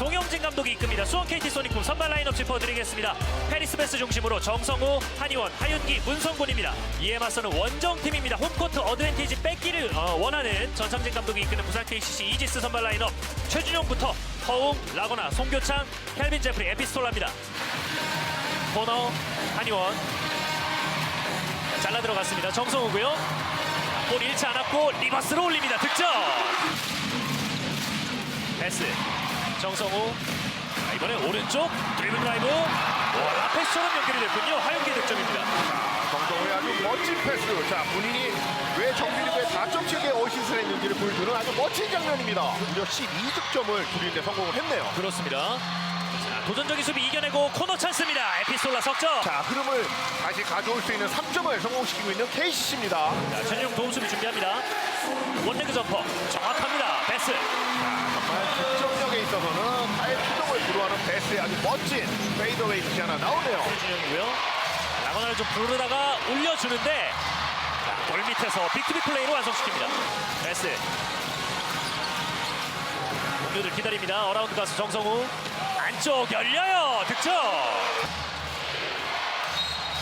송영진 감독이 이끕니다. 수원 KT 소닉붐 선발 라인업 짚어드리겠습니다. 페리스 베스 중심으로 정성우, 한희원, 하윤기, 문성곤입니다. 이에 맞서는 원정팀입니다. 홈코트 어드밴티지 뺏기를 어, 원하는 전상진 감독이 이끄는 부산 KCC 이지스 선발 라인업 최준용부터 허웅, 라거나, 송교창, 켈빈 제프리, 에피스톨라입니다. 코너, 한희원 잘라 들어갔습니다. 정성우고요. 볼 잃지 않았고 리버스로 올립니다. 득점. 패스 정성우 자, 이번에 오른쪽 드리블 드라이브 와, 라페스처럼 연결이 됐군요. 하윤기 득점입니다. 정성호의 아주 멋진 패스. 자, 본인이 왜 정규리그에 4.7개 어시스를 했는지를 보여주는 아주 멋진 장면입니다. 무려 12득점을 줄이는데 성공을 했네요. 그렇습니다. 자, 도전적인 수비 이겨내고 코너 찬스입니다. 에피솔라 석점. 자, 흐름을 다시 가져올 수 있는 3점을 성공시키고 있는 KCC입니다. 자, 전용 도움 수비 준비합니다. 원레그 점퍼 정확합니다. 패스. 정말 득점력에 있어서는 타의 추종을 주도하는 베스의 아주 멋진 페이더웨이 슛이 하나 나오네요. 최준영이고요. 라거나를 좀 부르다가 올려주는데 자, 골 밑에서 빅투빅 플레이로 완성시킵니다. 패스. 공유를 기다립니다. 어라운드 가스 정성우 안쪽 열려요. 득점.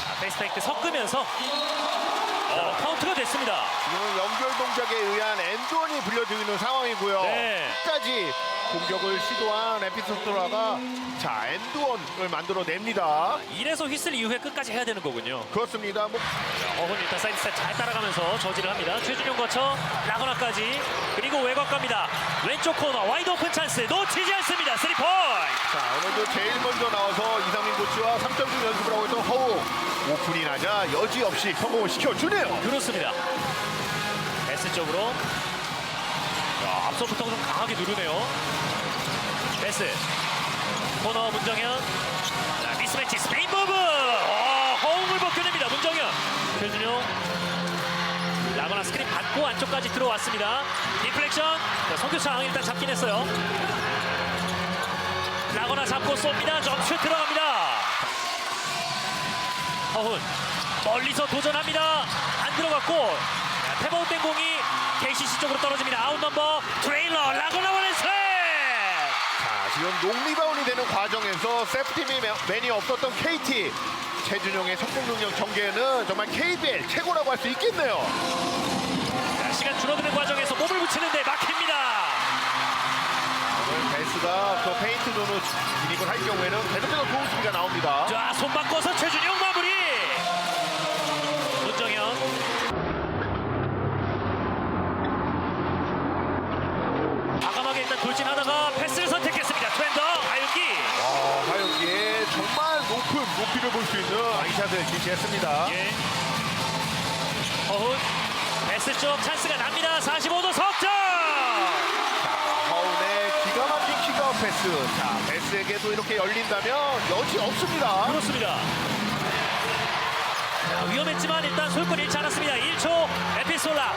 자, 페이스페이크 섞으면서 어, 카운트가 됐습니다. 지금은 연결 동작에 의한 엔드원이 불려지고 있는 상황이고요. 네. 끝까지 공격을 시도한 에피소드라가 자 엔드원을 만들어냅니다. 이래서 휘슬 이후에 끝까지 해야 되는 거군요. 그렇습니다. 뭐 어훈 일단 사이드 스텝 잘 따라가면서 저지를 합니다. 최준용 거쳐 라거나까지 그리고 외곽 갑니다. 왼쪽 코너 와이드 오픈 찬스 놓치지 않습니다. 스리 포인트. 자, 오늘도 제일 먼저 나와서 이상민 코치와 3점슛 연습을 하고 있던 허우 오픈이 나자 여지없이 성공을 시켜주네요. 그렇습니다. S 쪽으로 야, 앞서부터 좀 강하게 누르네요. S 코너 문정현 자, 미스매치 스페인 버브 어, 허웅을 벗겨냅니다. 문정현 최준용 라거나 스크린 받고 안쪽까지 들어왔습니다. 디플렉션 자, 성교창 일단 잡긴 했어요. 라거나 잡고 쏩니다. 점슛 들어갑니다. 허훈 멀리서 도전합니다. 안 들어갔고 자, 태버웃된 공이 KCC 쪽으로 떨어집니다. 아웃 넘버 트레일러 라거나 원앤스 자, 지금 농리바운이 되는 과정에서 세프팀이 맨이 없었던 KT 최준용의 성공 능력 전개는 정말 KBL 최고라고 할 수 있겠네요. 자, 시간 줄어드는 과정에서 몸을 붙이는데 막힙니다. 오늘 베스가 그 페인트 존으로 진입을 할 경우에는 계속해서 좋은 수비가 나옵니다. 자, 손 바꿔서 최준용 마무리. 문정현. 과감하게 일단 돌진하다가 패스를 선택했습니다. 트렌더 아윤기. 아, 하영기의 정말 높은 높이를 볼 수 아이샷을 지시했습니다. 예. 허훈. 패스 쪽 찬스가 납니다. 45도 석점. 자, 허운의 기가 막힌 킥아웃 패스. 자, 베스에게도 이렇게 열린다면 여지 없습니다. 그렇습니다. 자, 위험했지만 일단 소유권 잃지 않았습니다. 1초 에피솔라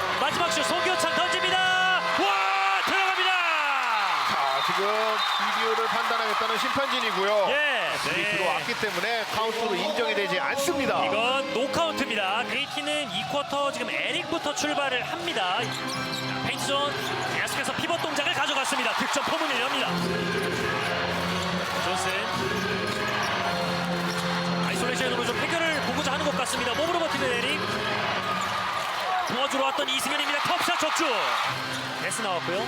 비디오를 판단하겠다는 심판진이고요. 예, 이 들어왔기 때문에 카운트로 인정이 되지 않습니다. 이건 노카운트입니다. KT는 2쿼터 지금 에릭부터 출발을 합니다. 자, 페인트존 계속해서 피벗 동작을 가져갔습니다. 득점 포문을 엽니다. 존슨 아이솔레이션으로 좀 해결을 보고자 하는 것 같습니다. 몸으로 버티는 에릭 도와주러 왔던 이승현입니다. 컵샷 적중 패스 나왔고요.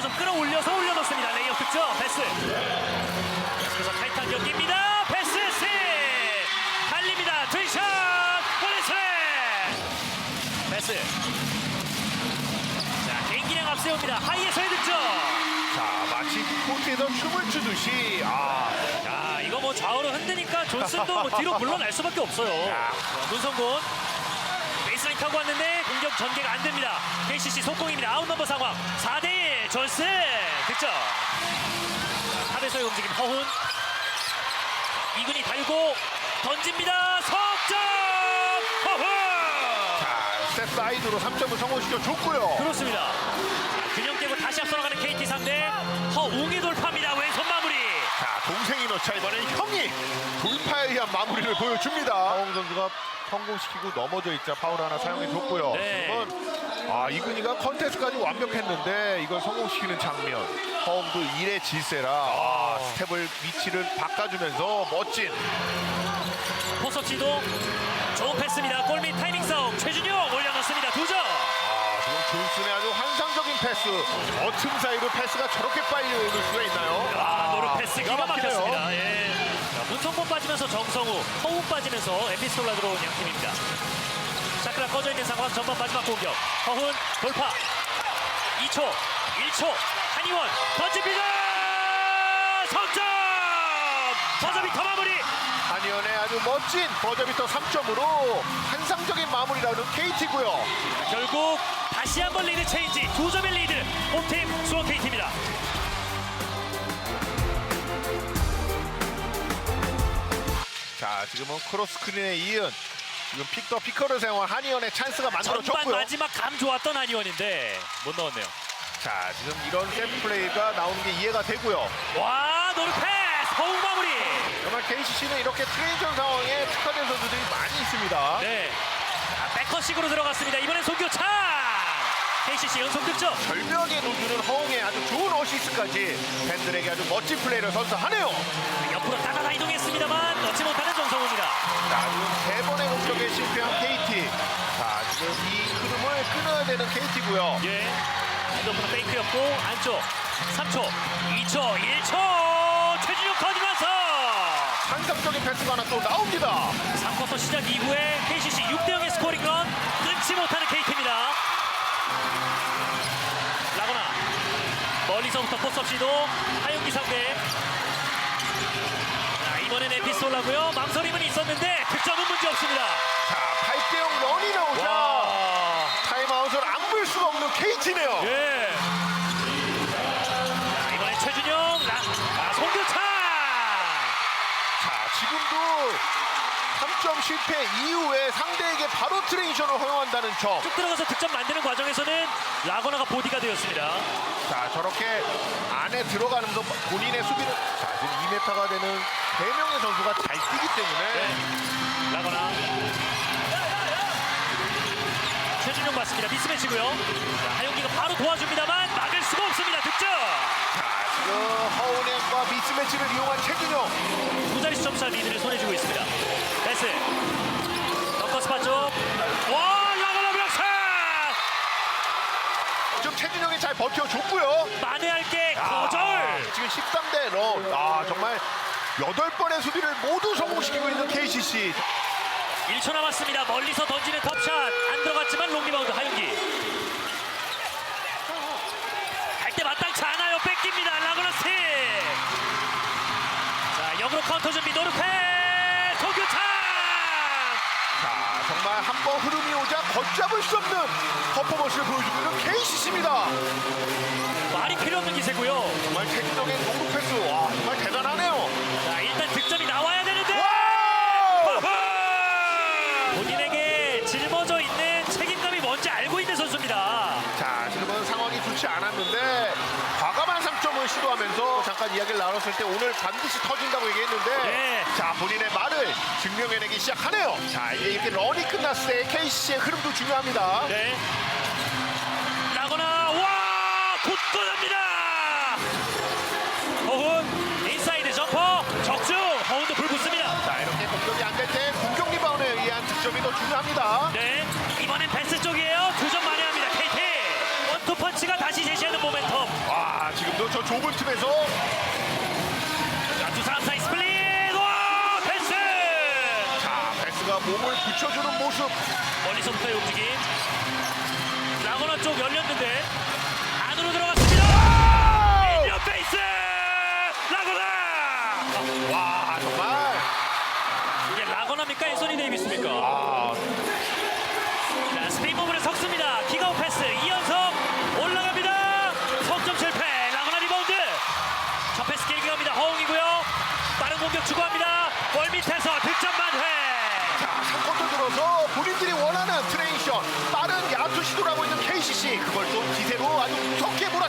자, 템포 좀 끌어올려서 올려놓습니다. 레이업 득점 패스 계속해서 타이탄 경기입니다. 패스 스 달립니다. 트위샷 볼리스 패스 자 개인기량 앞세웁니다. 하이에서의 득점 자, 마치 코트에서 춤을 추듯이 아, 자 이거 뭐 좌우로 흔드니까 존슨도 뭐 뒤로 물러날 수밖에 없어요. 자, 문성곤 베이스라인 타고 왔는데 공격 전개가 안 됩니다. KCC 속공입니다. 아웃 넘버 상황 4대1 존슨 득점 자, 탑에서의 움직임 허훈 이근이 달고 던집니다. 석점 허훈 자, 스텝 사이드로 3점을 성공시켜 줬고요. 그렇습니다. 자, 균형 깨고 다시 앞서 나가는 KT 상대 허웅이 돌파입니다. 동생이 넣자 이번엔 형이 돌파에 의한 마무리를 보여줍니다. 허웅 선수가 성공시키고 넘어져 있자 파울 하나 사용해 줬고요. 네. 지금은 아 이근희가 컨테스트까지 완벽했는데 이걸 성공시키는 장면. 허웅도 일의 질세라 아, 스텝을 위치를 바꿔주면서 멋진 포석지도 좋은 패스입니다. 골밑 타이밍 싸움. 최준용 올려놓습니다. 두 점. 아, 지금 존슨의 아주 환상적인 패스. 어틈 사이로 패스가 저렇게 빨리 오를 수가 있나요? 아, 노릇 패스 기가. 막혔습니다. 예. 자, 문성곤 빠지면서 정성우, 허웅 빠지면서 에피스톨라 들어온 양 팀입니다. 샤크라 꺼져 있는 상황 전반 마지막 공격. 허훈 돌파. 2초, 1초. 한이원 던집니다. 석점. 버저비터 마무리. 한의원의 아주 멋진 버저비터 3점으로 환상적인 마무리라는 KT고요. 결국 다시 한번 리드 체인지 두 점의 리드 홈팀 수원 KT입니다. 자, 지금은 크로스 스크린에 이은 지금 픽더 피커를 사용한 한의원의 찬스가 전반 만들어졌고요. 마지막 감 좋았던 한이원인데 못 넣었네요. 자, 지금 이런 세트 플레이가 나오는 게 이해가 되고요. 와 노르 패스 허웅 마무리. 정말 KCC는 이렇게 트레이전 상황에 특화된 선수들이 많이 있습니다. 네. 자, 백커식으로 들어갔습니다. 이번엔 송교창. KCC 연속 득점. 절벽에 놓주는 허웅의 아주 좋은 어시스트까지 팬들에게 아주 멋진 플레이를 선사하네요. 옆으로 따다다 이동했습니다만 넣지 못하는 정성우입니다. 자, 지금 세 번의 공격에 실패한 KT. 자, 지금 이 흐름을 끊어야 되는 KT고요. 예. 핸드오프는 페이크였고 안쪽 3초, 2초, 1초 최준용 터지면서 환상적인 패스가 하나 또 나옵니다. 3쿼터 시작 이후에 KCC 6대 0의 스코링건 끊지 못하는 KT 멀리서부터 포스업 시도 하윤기 상대. 자, 이번엔 에피솔라고요. 망설임은 있었는데 득점은 문제 없습니다. 자, 8대0 런이 나오자 와. 타임아웃을 안 볼 수가 없는 KT네요. 예. 자, 이번엔 최준용 라, 아, 송교창. 자, 지금도 3점 실패 이후에 상대에게 바로 트레이션을 허용한다는 점. 쭉 들어가서 득점 만드는 과정에서는 라거나가 보디가 되었습니다. 자, 저렇게 안에 들어가면서 본인의 수비를 자, 지금 2m가 되는 3명의 선수가 잘 뛰기 때문에 네. 라거나. 최준용 맞습니다. 미스매치고요. 자, 하용기가 바로 도와줍니다만 막을 수가 없습니다. 득점. 자, 지금 허운행과 미스매치를 이용한 최준용. 두 자릿수 점차 리드를 손에 쥐고 있습니다. 패스. 파쪽. 와, 라거나 블락샷! 좀 최준용이 잘 버텨줬고요. 만회할게 아, 거절. 지금 13대 런. 아, 정말 8번의 수비를 모두 성공시키고 있는 KCC. 1초 남았습니다. 멀리서 던지는 컵샷 안 들어갔지만 롱리바운드 하윤기. 갈 때 마땅치 않아요. 뺏깁니다. 라그나 스틱. 자 역으로 카운터 준비 노르페 도교창. 자, 정말 한 번 흐름이 오자 걷잡을 수 없는 퍼포먼스를 보여주고 있는 KCC입니다. 말이 필요 없는 기세고요. 정말 최준용의 농구 패스. 와, 정말 대단하네요. 자 일단 득점이 나와야 되는데. 와우! 본인에게 짊어져 있는 책임감이 뭔지 알고 있는 선수입니다. 자, 지금은 상황이 좋지 않았는데 과감한 3점을 시도하면서 잠깐 이야기를 나눴을 때 오늘 반드시 터진다고 얘기했는데 네. 자, 본인의 말을 증명해내기 시작하네요. 자, 이제 이렇게 런이 끝났을 때 KCC의 흐름도 중요합니다. 네. 라거나 와 굳건합니다. 허훈 인사이드 점퍼 적중 허훈도 불 붙습니다. 자, 이렇게 공격이 안 될 때 공격 리바운드에 의한 득점이 더 중요합니다. 네 이번엔 패스 쪽이에요. 두 점 만회합니다. KT 원투 펀치가 다시 제시하는 모멘텀. 와, 지금도 저 좁은 틈에서 자, 베스가 몸을 붙여주는 모습. 멀리서부터의 움직임. 라거나 쪽 열렸는데 안으로 들어갔습니다. 인디어 페이스 라거나. 와, 정말. 이게 라거나입니까? 앤소니 데이비스입니까? 아, 자, 스페인 부분에 섞습니다.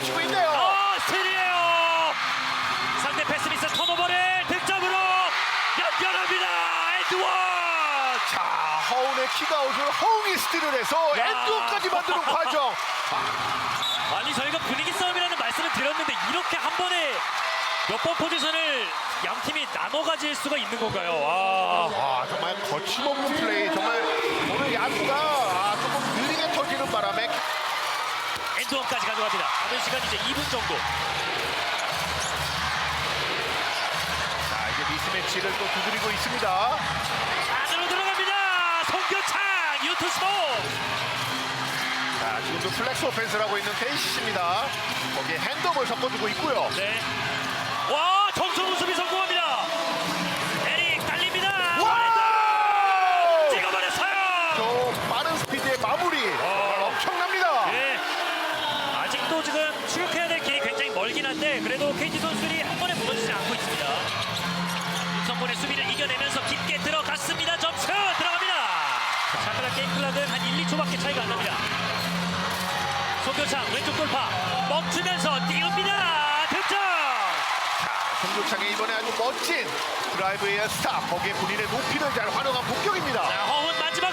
무섭게 몰아치고 있네요. 어, 스틸이에요. 상대 패스 미스 턴오버를 득점으로 연결합니다. 에드원. 자, 허운의 킥아웃을 허웅이 스틸을 해서 야. 엔드까지 만드는 과정. 아니 저희가 분위기 싸움이라는 말씀을 드렸는데 이렇게 한 번에 몇 번 포지션을 양 팀이 나눠 가질 수가 있는 건가요? 와. 와 정말 거침없는 플레이. 정말 오늘 야구가 아, 조금 느리게 터지는 바람에 엔드원까지 가져갑니다. 남은 시간 이제 2분 정도. 자 이제 미스매치를 또 두드리고 있습니다. 안으로 들어갑니다. 송교창 유투스도. 자 지금도 플렉스 오펜스를 하고 있는 KCC입니다. 거기에 핸드업을 섞어주고 있고요. 네. 아직도 지금 추격해야 될 길이 굉장히 멀긴 한데 그래도 KT 선수들이 한 번에 무너지지 않고 있습니다. 윤성곤의 수비를 이겨내면서 깊게 들어갔습니다. 점수 들어갑니다. 샤크라 게임 클락은 한 1, 2초밖에 차이가 안 납니다. 송교창 왼쪽 돌파 멈추면서 띄웁니다. 득점. 송교창의 이번에 아주 멋진 드라이브의 스탑 거기에 본인의 높이를 잘 활용한 공격입니다. 자, 허훈 마지막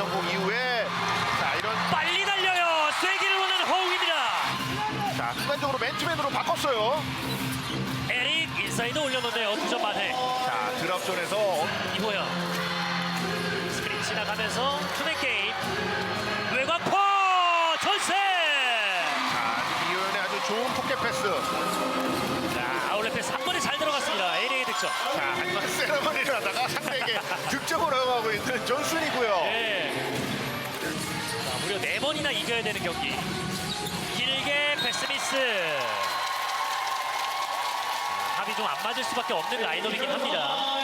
성공 이후에 자 이런 빨리 달려요. 쐐기를 보는 허웅입니다. 자 순간적으로 맨투맨으로 바꿨어요. 에릭 인사이드 올려놓네요. 두점 만에. 자 드랍존에서 이보영. 스크린 지나가면서 투맨 게임. 외곽포 전세. 자 이현의 아주 좋은 포켓 패스. 자, 아울렛 패스 한 번에 잘 들어갔습니다. 득점. 자 하지만 세레머니를 하다가 상대에게 득점을 허용하고 있는 존슨이고요. 네. 자, 무려 네 번이나 이겨야 되는 경기. 길게 패스 미스. 자, 합이 좀 안 맞을 수밖에 없는 라인업이긴 합니다.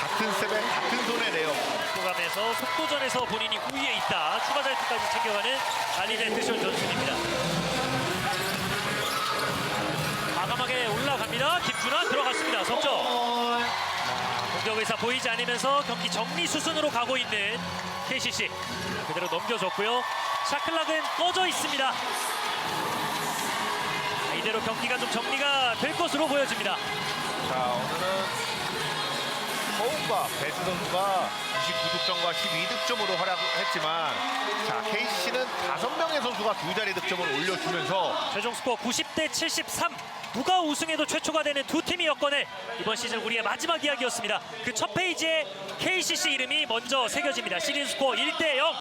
같은 셉에 같은 손에 내요. 속도감에서 속도전에서 본인이 우위에 있다. 추가 자유투까지 챙겨가는 알리제트쇼 존슨입니다. 과감하게 올라갑니다. 김준환 들어갔습니다. 석점. 공격 의사 보이지 않으면서 경기 정리 수순으로 가고 있는 KCC 그대로 넘겨줬고요. 샤클락은 꺼져 있습니다. 자, 이대로 경기가 좀 정리가 될 것으로 보여집니다. 자 오늘은 서울과 베스 선수가 29득점과 12득점으로 활약했지만 자 KCC는 5명의 선수가 두 자리 득점을 올려주면서 최종 스코어 90대 73. 누가 우승해도 최초가 되는 두 팀이 엮어낸 이번 시즌 우리의 마지막 이야기였습니다. 그 첫 페이지에 KCC 이름이 먼저 새겨집니다. 시리즈 스코어 1대 0.